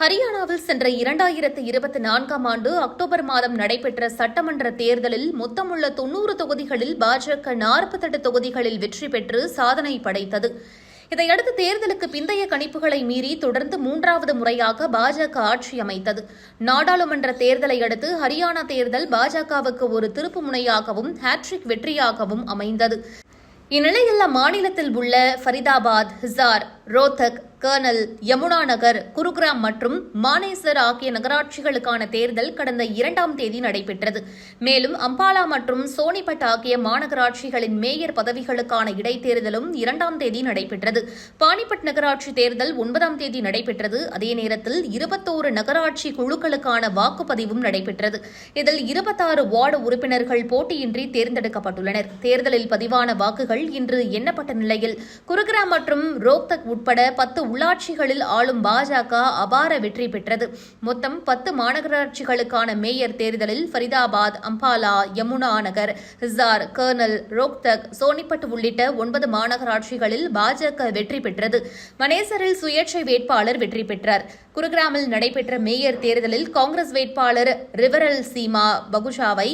ஹரியானாவில் சென்ற இரண்டாயிரத்து இருபத்தி நான்காம் ஆண்டு அக்டோபர் மாதம் நடைபெற்ற சட்டமன்ற தேர்தலில் மொத்தமுள்ள தொன்னூறு தொகுதிகளில் பாஜக நாற்பத்தெட்டு தொகுதிகளில் வெற்றி பெற்று சாதனை படைத்தது. இதையடுத்து தேர்தலுக்கு பிந்தைய கணிப்புகளை மீறி தொடர்ந்து மூன்றாவது முறையாக பாஜக ஆட்சி அமைத்தது. நாடாளுமன்ற தேர்தலை அடுத்து ஹரியானா தேர்தல் பாஜகவுக்கு ஒரு திருப்பு முனையாகவும் ஹேட்ரிக் வெற்றியாகவும் அமைந்தது. இந்நிலையில் அம்மாநிலத்தில் உள்ள ஃபரிதாபாத் ஹிசார் ரோத்தக் கர்னல் யமுனா நகர் குருகிராம் மற்றும் மானேசர் ஆகிய நகராட்சிகளுக்கான தேர்தல் கடந்த இரண்டாம் தேதி நடைபெற்றது. மேலும் அம்பாலா மற்றும் சோனிபட் ஆகிய மாநகராட்சிகளின் மேயர் பதவிகளுக்கான இடைத்தேர்தலும் இரண்டாம் தேதி நடைபெற்றது. பானிபட் நகராட்சி தேர்தல் ஒன்பதாம் தேதி நடைபெற்றது. அதே நேரத்தில் இருபத்தோரு நகராட்சி குழுக்களுக்கான வாக்குப்பதிவும் நடைபெற்றது. இதில் இருபத்தாறு வார்டு உறுப்பினர்கள் போட்டியின்றி தேர்ந்தெடுக்கப்பட்டுள்ளனர். தேர்தலில் பதிவான வாக்குகள் இன்று எண்ணப்பட்ட நிலையில் குருகிராம் மற்றும் ரோக்தக் உட்பட பத்து உள்ளாட்சிகளில் ஆளும் பாஜக அபார வெற்றி பெற்றது. மொத்தம் பத்து மாநகராட்சிகளுக்கான மேயர் தேர்தலில் ஃபரிதாபாத் அம்பாலா யமுனா நகர் ஹிசார் கர்னல் ரோக்தக் சோனிபட் உள்ளிட்ட ஒன்பது மாநகராட்சிகளில் பாஜக வெற்றி பெற்றது. மனேசரில் சுயேட்சை வேட்பாளர் வெற்றி பெற்றார். குருகிராமில் நடைபெற்ற மேயர் தேர்தலில் காங்கிரஸ் வேட்பாளர் ரிவரல் சீமா பகுஷாவை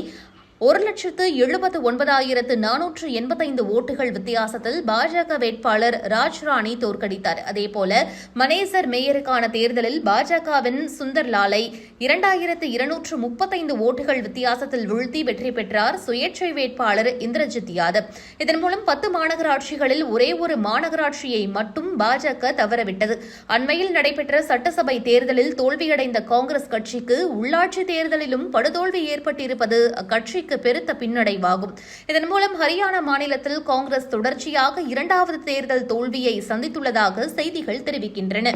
ஒரு லட்சத்து எழுபத்து ஒன்பதாயிரத்து நானூற்று எண்பத்தைந்து ஓட்டுகள் வித்தியாசத்தில் பாஜக வேட்பாளர் ராஜ்ராணி தோற்கடித்தார். அதேபோல மனேசர் மேயருக்கான தேர்தலில் பாஜகவின் சுந்தர்லாலை இரண்டாயிரத்து இருநூற்று முப்பத்தைந்து ஓட்டுகள் வித்தியாசத்தில் வீழ்த்தி வெற்றி பெற்றார் சுயேட்சை வேட்பாளர் இந்திரஜித் யாதவ். இதன் மூலம் பத்து மாநகராட்சிகளில் ஒரே ஒரு மாநகராட்சியை மட்டும் பாஜக தவறவிட்டது. அண்மையில் நடைபெற்ற சட்டசபை தேர்தலில் தோல்வியடைந்த காங்கிரஸ் கட்சிக்கு உள்ளாட்சி தேர்தலிலும் படுதோல்வி ஏற்பட்டிருப்பது அக்கட்சி கட்சிக்கு பெருத்த பின்னடைவாகும். இதன் மூலம் ஹரியானா மாநிலத்தில் காங்கிரஸ் தொடர்ச்சியாக இரண்டாவது தேர்தல் தோல்வியை சந்தித்துள்ளதாக செய்திகள் தெரிவிக்கின்றன.